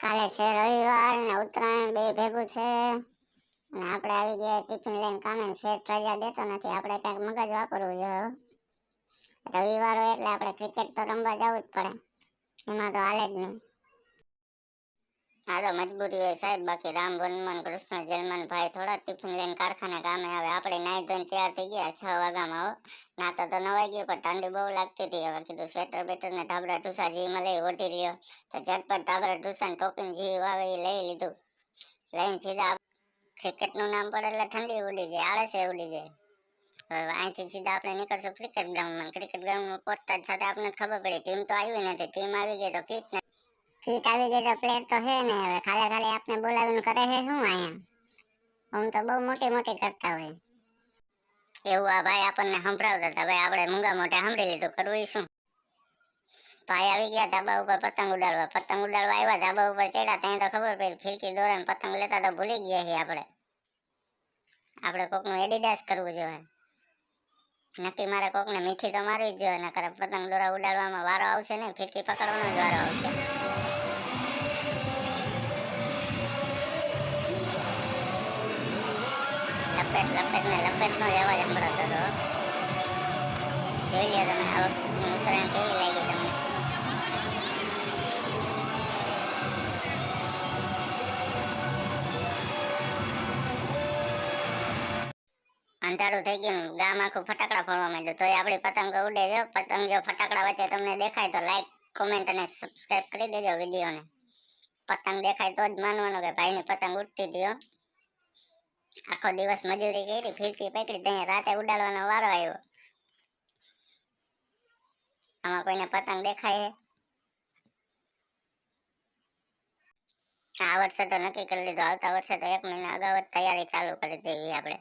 કાલે છે રવિવાર ને ઉત્તરાયણ બે ભેગું છે. અને આપણે આવી ગયા ટિફિન લઈને કામે શેઠ રજા દેતો નથી. આપણે કંઈક મગજ વાપરવું જોઈએ. રવિવાર હોય એટલે આપણે ક્રિકેટ તો રમવા જવું જ પડે. એમાં તો હાલે જ નહીં. તો મજબૂરી હોય સાહેબ. બાકી રામ વનમાન, કૃષ્ણ જલમાન ભાઈ થોડા ટિફિન લઈને કારખાને કામે આવે. આપણે નાઈ ધોઈને તૈયાર થઈ ગયા છ વાગ્યામાં આવો નાતો તો નવાઈ ગયો પણ ઠંડી બહુ લાગતી હતી. હવે કીધું સ્વેટર બેટર ને ઢાબરા ઢૂસા જી લઈ ઓઢી રહ્યો તો ઝટપટ ઢાબરા ઢૂસા ને જીવ આવે એ લઈ લીધું. લઈને સીધા ક્રિકેટનું નામ પડે એટલે ઠંડી ઉડી જાય, આળસે ઉડી જાય. હવે અહીંથી સીધા આપણે નીકળશું ક્રિકેટ ગ્રાઉન્ડમાં ક્રિકેટ ગ્રાઉન્ડમાં પહોંચતા સાથે આપણને ખબર પડી ટીમ તો આવી નથી. ટીમ આવી ગઈ તો કીટ ને કીટ આવી ગઈ તો પ્લેટ તો હે ને હવે. ખાલી ખાલી આપને બોલાવીને કરે હે શું અહીંયા? હું તો બહુ મોટી મોટી કરતા હોય. એવું આ ભાઈ આપણને સંભળાવતા હતા. ભાઈ આપણે મૂંગા મોટા સાંભળી લીધું. કરવું શું? ભાઈ આવી ગયા ધાબા ઉપર પતંગ ઉડાડવા. પતંગ ઉડાડવા આવ્યા, ધાબા ઉપર ચડ્યા. ત્યાં તો ખબર પડી, ફિરકી દોરાને પતંગ લેતા તો ભૂલી ગયા છીએ આપણે. આપણે કોકનું એડિડાસ કરવું જોઈએ. નક્કી મારે કોકને મીઠી તો મારવી જ જોઈએ, નકર પતંગ દોરા ઉડાડવામાં વારો આવશે ને ફીરકી પકડવાનો જ વારો આવશે. લપેટ લપેટ ને લપેટ નો જ અવાજ સંભળાતો હતો જોઈ લ્યો તમે આ વખતની ઉત્તરાયણ કેવી લાગી તમને અંધારું થઈ ગયું ગામમાં ગામ આખું ફટાકડા ફોડવા માંડ્યું તોય આપણી પતંગ ઉડે જો પતંગ જો ફટાકડા વચ્ચે તમને દેખાય તો લાઈક કોમેન્ટ અને સબસ્ક્રાઇબ કરી દેજો વિડીયોને પતંગ દેખાય તો જ માનવાનું કે ભાઈની પતંગ ઉડતી હો આખો દિવસ મજૂરી કરી, ફીરકી પકડી ત્યાં રાતે ઉડાડવાનો વારો આવ્યો. આમાં કોઈને પતંગ દેખાય આ વર્ષે તો નક્કી કરી લીધું આવતા વર્ષે તો એક મહિના અગાઉ જ તૈયારી ચાલુ કરી દેવી આપણે.